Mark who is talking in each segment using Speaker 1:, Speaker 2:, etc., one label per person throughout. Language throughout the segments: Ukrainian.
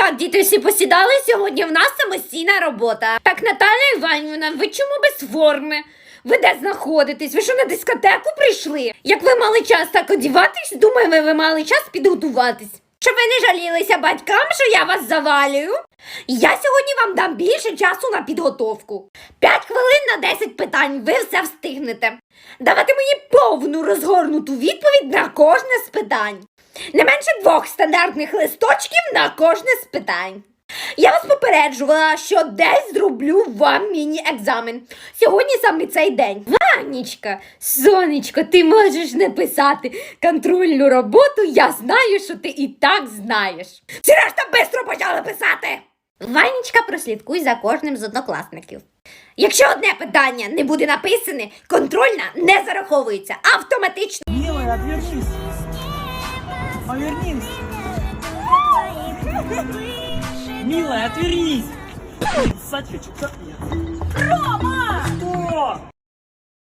Speaker 1: Так, діти всі посідали. Сьогодні в нас самостійна робота. Так, Наталя Іванівна, ви чому без форми? Ви де знаходитесь? Ви що на дискотеку прийшли? Як ви мали час так одіватись, думаю, ви, мали час підготуватись. Щоб ви не жалілися батькам, що я вас завалюю. Я сьогодні вам дам більше часу на підготовку. П'ять хвилин на 10 питань, ви все встигнете. Давати мені повну розгорнуту відповідь на кожне з питань. Не менше двох стандартних листочків на кожне з питань. Я вас попереджувала, що десь зроблю вам міні-екзамен. Сьогодні саме цей день. Ванічка, сонечко, ти можеш не писати контрольну роботу. Я знаю, що ти і так знаєш. Всі решта бистро почали писати. Ванічка, прослідкуй за кожним з однокласників. Якщо одне питання не буде написане, контрольна не зараховується автоматично.
Speaker 2: Милая, отвернись. Повернись. Милая, отвернись. Рома! Что?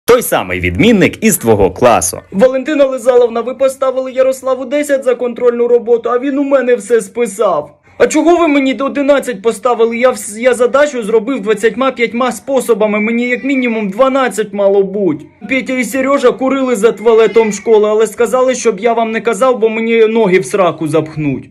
Speaker 3: Той самий відмінник із твого класу. Валентина Лизаловна, ви поставили Ярославу 10 за контрольну роботу, а він у мене все списав. А чого ви мені до 11 поставили? Я, вс- я задачу зробив 25 способами, мені як мінімум 12 мало бути. Петя і Сережа курили за туалетом школи, але сказали, щоб я вам не казав, бо мені ноги в сраку запхнуть.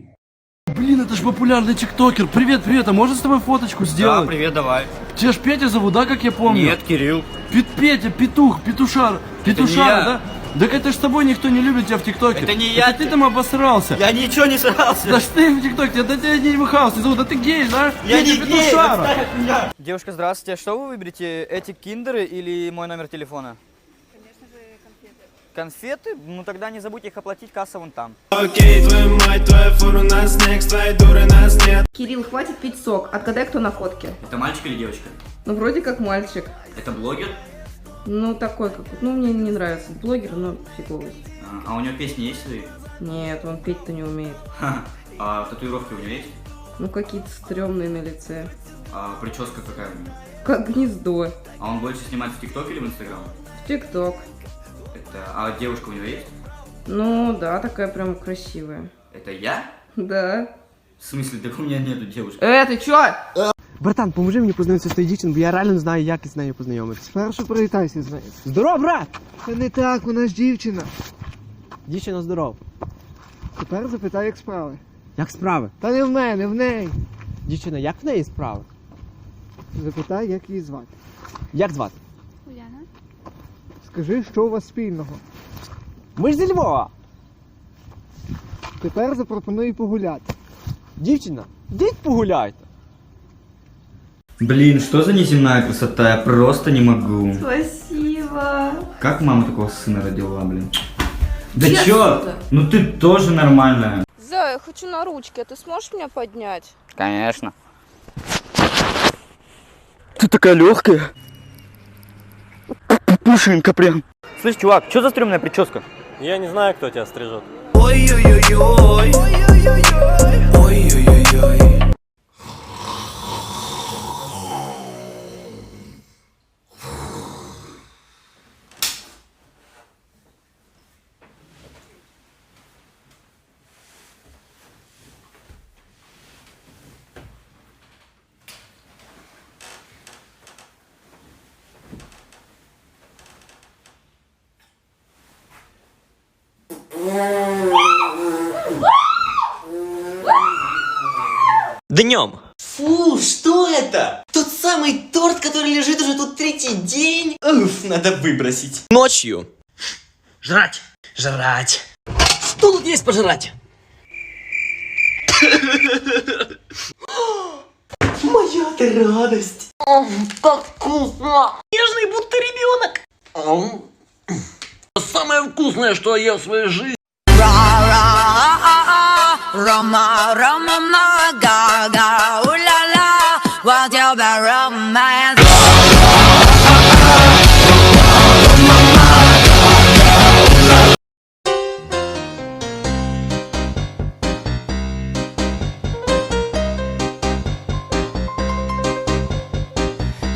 Speaker 4: Блин, это же популярный тиктокер. Привет, привет, а можно с тобой фоточку
Speaker 5: Да,
Speaker 4: сделать?
Speaker 5: привет, давай.
Speaker 4: Тебя ж Петя зовут, да, как я помню?
Speaker 5: Нет, Кирилл.
Speaker 4: Пет Петя, петух, петушар, петушар, да? Так это ж с тобой никто не любит тебя в ТикТоке.
Speaker 5: Это не я.
Speaker 4: ты там обосрался.
Speaker 5: Я ничего не срался.
Speaker 4: Да что ты в ТикТоке, да тебя не Хаус не зовут, да ты гей, да?
Speaker 5: Я
Speaker 4: Петя
Speaker 5: не гей, отстань от меня.
Speaker 6: Девушка, здравствуйте. Что вы выберете? Эти киндеры или мой номер телефона? Конечно же, конфеты. Конфеты? Ну тогда не забудьте их оплатить, касса вон там.
Speaker 7: Окей, твою мать, твоя фура нас next, твоей дуры нас нет
Speaker 8: Кирилл, хватит пить сок. Отгадай, кто на фотке.
Speaker 5: Это мальчик или девочка?
Speaker 8: Ну, вроде как мальчик.
Speaker 5: Это блогер?
Speaker 8: Ну, такой как... Ну, мне не нравится. Блогер, но фиговый.
Speaker 5: А, а у него песни есть свои?
Speaker 8: Нет, он петь-то не умеет.
Speaker 5: Ха. А татуировки у него есть?
Speaker 8: Ну, какие-то стрёмные на лице.
Speaker 5: А прическа какая у него?
Speaker 8: Как гнездо.
Speaker 5: А он больше снимает в ТикТок или в Инстаграм?
Speaker 8: В ТикТок.
Speaker 5: Это... А девушка у него есть?
Speaker 8: Ну, да, такая прям красивая.
Speaker 5: Это я?
Speaker 8: Да.
Speaker 5: В смысле, так у меня нету девушки.
Speaker 8: Э, ты чё?
Speaker 9: Братан, поможи мені познайомитися з тою дівчиною, бо я реально не знаю, як з нею познайомитися. Спершу привітайся з нею. Здоров, брат! Це не так, вона ж дівчина. Дівчина здоров. Тепер запитай, як справи. Як справи? Та не в мене, в неї. Дівчина, як в неї справи? Запитай, як її звати. Як звати? Уляна. Скажи, що у вас спільного. Ми ж зі Львова. Тепер запропоную погуляти. Дівчина, йдіть погуляйте.
Speaker 5: Блин, что за неземная красота? Я просто не могу.
Speaker 8: Спасибо.
Speaker 5: Как мама такого сына родила, блин? Да чё? Ну ты тоже нормальная.
Speaker 10: Зая, я хочу на ручке, а ты сможешь меня поднять?
Speaker 6: Конечно.
Speaker 4: Ты такая легкая. Пушинка прям.
Speaker 6: Слышь, чувак, что за стрёмная прическа?
Speaker 2: Я не знаю, кто тебя стрижет.
Speaker 7: Ой-ой-ой-ой Ой-ой-ой-ой
Speaker 11: Днем. Фу, что это? Тот самый торт, который лежит уже тут третий день? Уф, надо выбросить. Ночью. Жрать. Жрать. Что тут есть пожрать? Моя ты радость. Как вкусно. Нежный, будто ребенок. Самое вкусное, что я ел в своей жизни.
Speaker 10: Рома, Рома, гага, уля-ла, what your romance?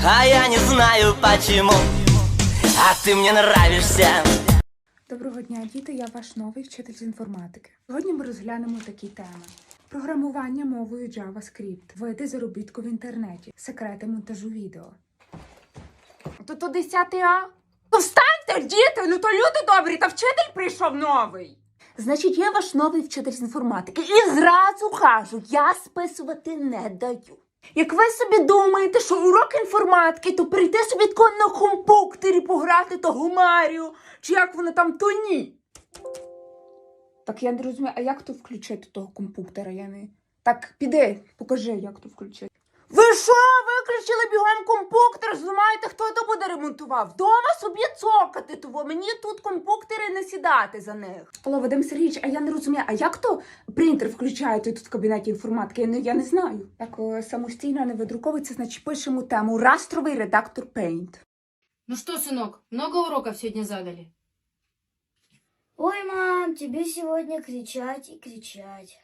Speaker 11: А я не знаю почему. А ты мне нравишься.
Speaker 12: Доброго дня, діти! Я ваш новий вчитель з інформатики. Сьогодні ми розглянемо такі теми: Програмування мовою JavaScript. Види заробітку в інтернеті. Секрети монтажу відео. То то 10 А? То встаньте, діти! Ну то люди добрі, та вчитель прийшов новий. Значить, я ваш новий вчитель з інформатики. І зразу кажу, я списувати не даю. Як ви собі думаєте, що урок інформатики, то прийти собі тако на компуктері пограти того Маріо, чи як воно там, то ні. Так я не розумію, а як то включити того компуктера? Я не... Так, піди, покажи, як то включити. Ви що? Виключили бігом компуктер? Знаєте, хто то буде ремонтував? Дома собі цокати того. Мені тут компуктери не сідати за них. Алло, Вадим Сергійович, а я не розумію, а як то принтер включаєте тут в кабінеті інформатики? Я не, я не знаю. Так е, самостійно не видруковується, значить пишемо тему Растровий редактор Paint.
Speaker 8: Ну что, сынок, много уроков сегодня задали?
Speaker 1: Ой, мам, тебе сегодня кричать и кричать.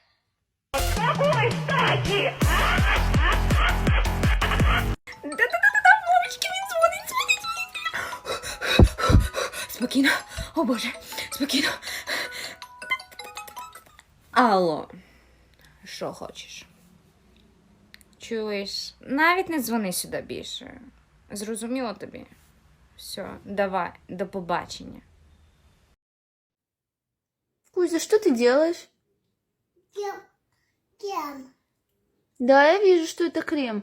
Speaker 1: Да-да-да-да, Вовочки, він дзвонить, дзвонить, дзвонить. Спокійно, о боже, спокійно. Алло, що хочеш? Чуєш, навіть не дзвони сюди більше. Зрозуміло тобі? Все, давай, до побачення.
Speaker 10: Кузя, что ты делаешь?
Speaker 1: Кем? Кем?
Speaker 10: Да, я вижу, что это крем.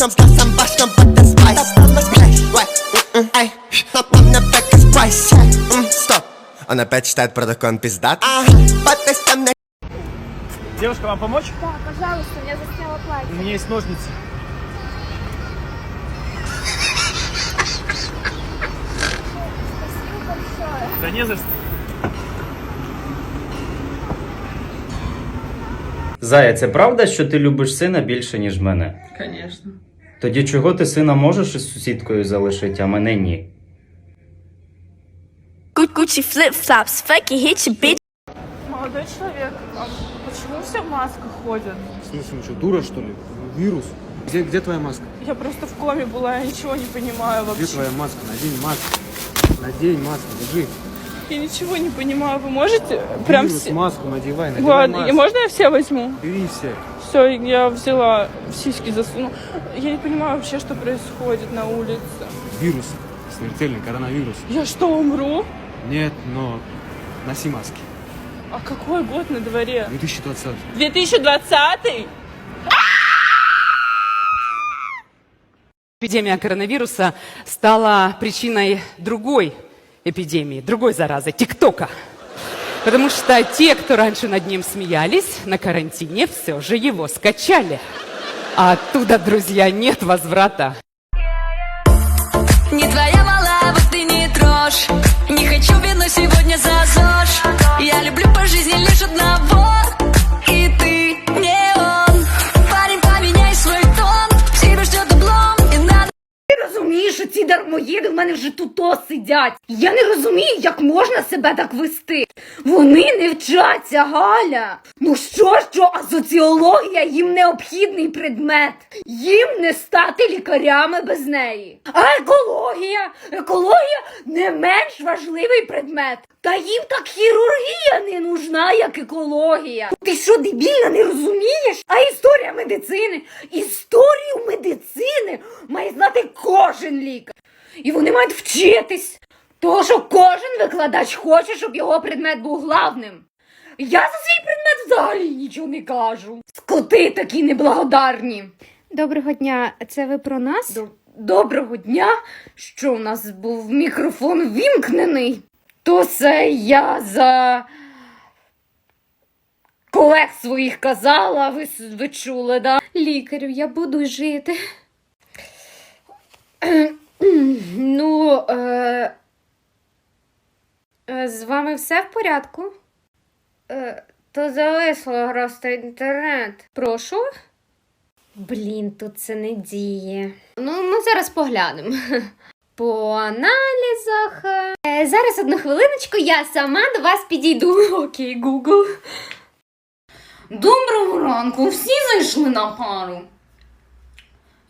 Speaker 11: ай, это мне это айс С носом башнем, с носом башнем, под the spice Ай, м-м, ай, на на мне back is price М, Стоп, он опять читает про такой, он пиздат Ага, под мне
Speaker 2: Девушка, вам помочь?
Speaker 10: Да, пожалуйста, я засняла платье.
Speaker 2: У меня есть ножницы. Да не за что.
Speaker 3: Зая, це правда, що ти любиш сина більше, ніж мене?
Speaker 8: Конечно.
Speaker 3: Тоді чого ти сина можеш із сусідкою залишити, а мене ні?
Speaker 10: Gucci flip-flops, fucking hit your bitch.
Speaker 12: Молодой человек, а почему все в масках ходят?
Speaker 9: В смысле, ну что, дура что ли? Вирус. Где, где твоя маска?
Speaker 12: Я просто в коме была, я ничего не понимаю
Speaker 9: Где
Speaker 12: вообще.
Speaker 9: твоя маска? Надень маску. Надень маску, держи.
Speaker 12: Я ничего не понимаю. Вы можете прям
Speaker 9: Вирус,
Speaker 12: все...
Speaker 9: маску надевай, надевай
Speaker 12: Ладно, и
Speaker 9: маску.
Speaker 12: можно я все возьму?
Speaker 9: Бери все.
Speaker 12: Все, я взяла, в сиськи засуну. Я не понимаю вообще, что происходит на улице.
Speaker 9: Вирус. Смертельный коронавирус.
Speaker 12: Я что, умру?
Speaker 9: Нет, но носи маски.
Speaker 12: А какой год на дворе?
Speaker 9: 2020.
Speaker 12: 2020?
Speaker 8: Эпидемия коронавируса стала причиной другой эпидемии, другой заразы, ТикТока. Потому что те, кто раньше над ним смеялись, на карантине все же его скачали. А оттуда, друзья, нет возврата.
Speaker 10: Не твоя мала, вот ты не трожь. Не хочу вину сегодня за ЗОЖ. Я люблю по жизни лишь одного.
Speaker 1: Дармоїди в мене вже тут сидять. Я не розумію, як можна себе так вести. Вони не вчаться, Галя. Ну що, що, а соціологія їм необхідний предмет. Їм не стати лікарями без неї. А екологія? Екологія не менш важливий предмет. Та їм так хірургія не нужна, як екологія. Ти що, дебільна, не розумієш? А історія медицини? Історію медицини має знати кожен лікар. І вони мають вчитись. Того, що кожен викладач хоче, щоб його предмет був главним. Я за свій предмет взагалі нічого не кажу. Скоти такі неблагодарні. Доброго дня, це ви про нас? Доброго дня. Що у нас був мікрофон вімкнений? То це я за колег своїх казала, ви, ви чули, да? Лікарю, я буду жити. Ну, е, е, з вами все в порядку? Е, То зависло просто інтернет. Прошу? Блін, тут це не діє. Ну, ми зараз поглянемо. По аналізах. Е, зараз одну хвилиночку, я сама до вас підійду. Окей, Google. Доброго ранку, всі зайшли на пару.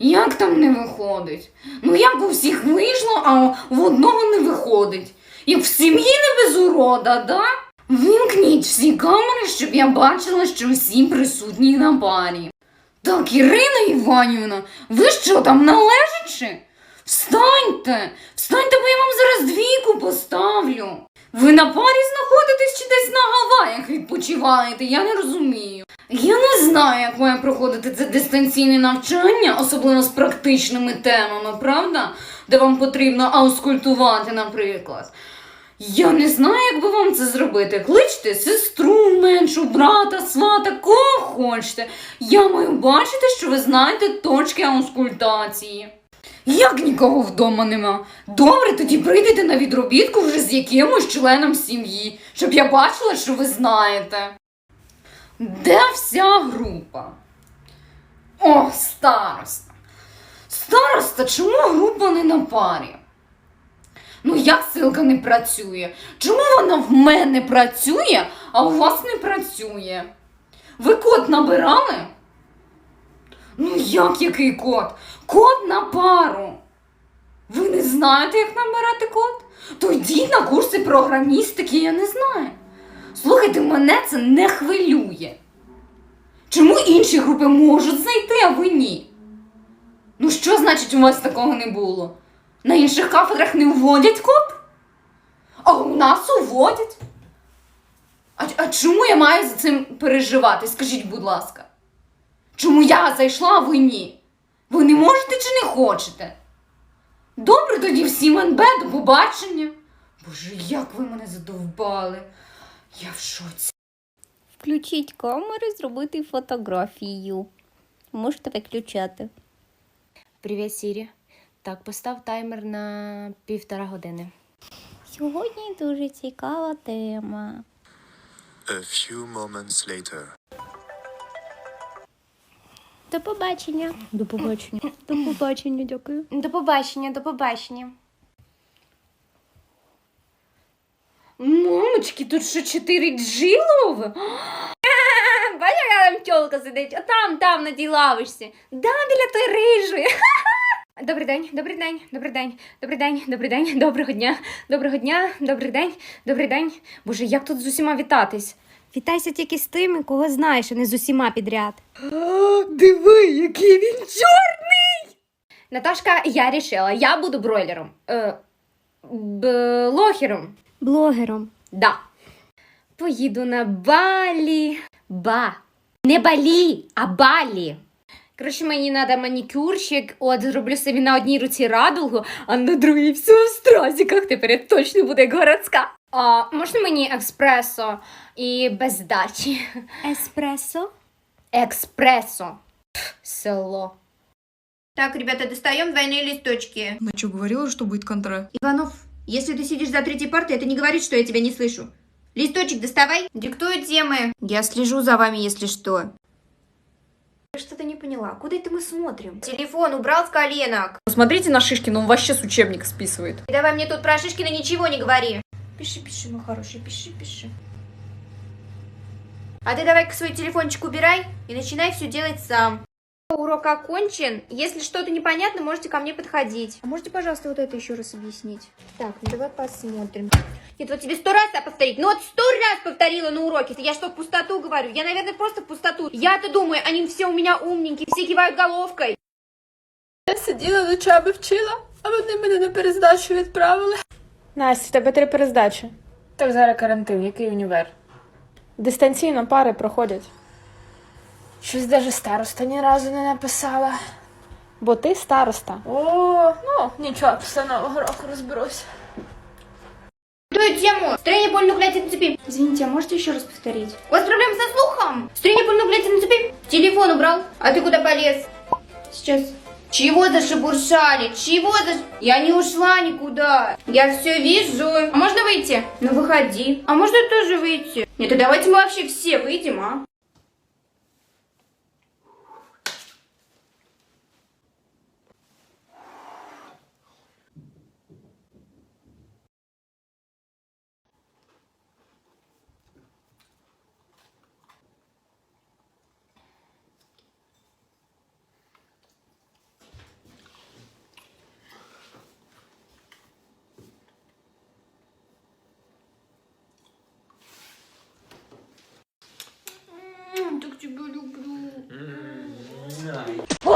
Speaker 1: Як там не виходить? Ну як у всіх вийшло, а в одного не виходить. Як в сім'ї не без урода, да? Вимкніть всі камери, щоб я бачила, що всі присутні на парі. Так, Ірина Іванівна, ви що там належачи? Встаньте! Встаньте, бо я вам зараз двійку поставлю. Ви на парі знаходитесь чи десь на Гаваях відпочиваєте? Я не розумію. Я не знаю, як має проходити це дистанційне навчання, особливо з практичними темами, правда? Де вам потрібно аускультувати, наприклад. Я не знаю, як би вам це зробити. Кличте сестру меншу, брата, свата, кого хочете. Я маю бачити, що ви знаєте точки аускультації. Як нікого вдома нема? Добре, тоді прийдете на відробітку вже з якимось членом сім'ї, щоб я бачила, що ви знаєте. Де вся група? О, староста. Староста, чому група не на парі? Ну, як силка не працює? Чому вона в мене працює, а у вас не працює? Ви код набирали? Ну, як який код? Код на пару. Ви не знаєте, як набирати код? То йдіть на курси програмістики, я не знаю. Слухайте, мене це не хвилює. Чому інші групи можуть зайти, а ви ні? Ну, що значить у вас такого не було? На інших кафедрах не вводять код? А у нас уводять. А, а чому я маю за цим переживати? Скажіть, будь ласка. Чому я зайшла, а ви ні? Ви не можете чи не хочете? Добре тоді всім НБ, до побачення. Боже, як ви мене задовбали. Я в шоці.
Speaker 13: Включіть камери, зробити фотографію. Можете виключати.
Speaker 1: Привіт, Сірі. Так, постав таймер на півтора години.
Speaker 13: Сьогодні дуже цікава тема.
Speaker 7: A few moments later.
Speaker 13: До побачення. До побачення. До побачення, дякую.
Speaker 1: До побачення, до побачення. Мамочки, тут що 4G лови? Бачиш, яка там тьолка сидить, а там, там, на тій лавочці. Да, біля той рижої. Добрий день, добрий день, добрий день, добрий день, добрий день, доброго дня, доброго дня, добрий день, добрий день. Боже, як тут з усіма вітатись?
Speaker 13: Вітайся тільки з тими, кого знаєш, а не з усіма підряд.
Speaker 1: Диви, який він чорний! Наташка, я рішила, я буду бройлером. Е, блогером.
Speaker 13: Блогером.
Speaker 1: Да. Поїду на Балі. Ба. Не Балі, а Балі. Коротше, мені треба манікюрчик, от зроблю собі на одній руці радугу, а на другій все в стразиках. Тепер я точно буде як городська. А можна мені експресо і без дачі?
Speaker 13: Еспресо.
Speaker 1: Експресо. Пф, Село.
Speaker 14: Так, ребята, достаем двойные листочки.
Speaker 12: На что говорила, что будет контра?
Speaker 14: Иванов, если ты сидишь за третьей партой, это не говорит, что я тебя не слышу. Листочек доставай. Диктую темы. Я слежу за вами, если что.
Speaker 1: Я что-то не поняла. Куда это мы смотрим?
Speaker 14: Телефон убрал с коленок.
Speaker 12: Посмотрите на Шишкина, он вообще с учебника списывает.
Speaker 14: И давай мне тут про Шишкина ничего не говори.
Speaker 1: Пиши, пиши, мой хороший, пиши, пиши.
Speaker 14: А ты давай-ка свой телефончик убирай и начинай все делать сам. Урок окончен. Если что-то непонятно, можете ко мне подходить. А можете, пожалуйста, вот это еще раз объяснить? Так, ну давай посмотрим. Нет, вот тебе сто раз а повторить. Ну вот сто раз повторила на уроке. Я что, в пустоту говорю? Я, наверное, просто в пустоту. Я-то думаю, они все у меня умненькие, все кивают головкой.
Speaker 12: Я сиділа ночами вчила, а вони мене на перездачу відправили.
Speaker 15: Настя, в тебе три перездачі.
Speaker 12: Так зараз карантин, який універ?
Speaker 15: Дистанційно пари проходять.
Speaker 12: Щось даже староста ні разу не написала.
Speaker 15: Бо ти староста.
Speaker 12: О, ну нічого, після нового року розберусь.
Speaker 14: Ту тему. Строение полинуклеотидной цепи.
Speaker 12: Извините, а можете еще раз повторить?
Speaker 14: У вас проблемы со слухом? Строение полинуклеотидной цепи. Телефон убрал. А ты куда полез? Сейчас. Чего зашебуршали? Чего за... Я не ушла никуда. Я все вижу. А можно выйти? Ну выходи. А можно тоже выйти? Нет, а давайте мы вообще все выйдем, а?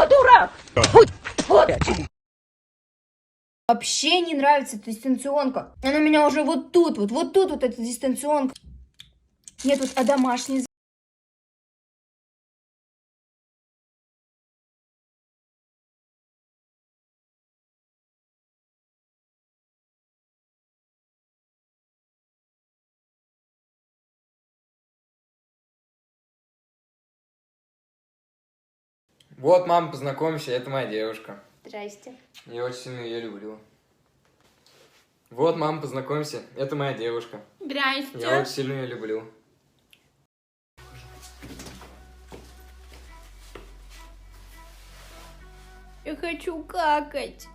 Speaker 1: Дурак!
Speaker 14: Вообще не нравится эта дистанционка. Она у меня уже вот тут, вот, вот тут вот эта дистанционка. Нет, вот а домашний
Speaker 16: Вот, мама, познакомься, это моя девушка.
Speaker 14: Здрасте.
Speaker 16: Я очень сильно ее люблю. Вот, мама, познакомься, это моя девушка.
Speaker 14: Здрасте.
Speaker 16: Я очень сильно ее люблю.
Speaker 14: Я хочу какать.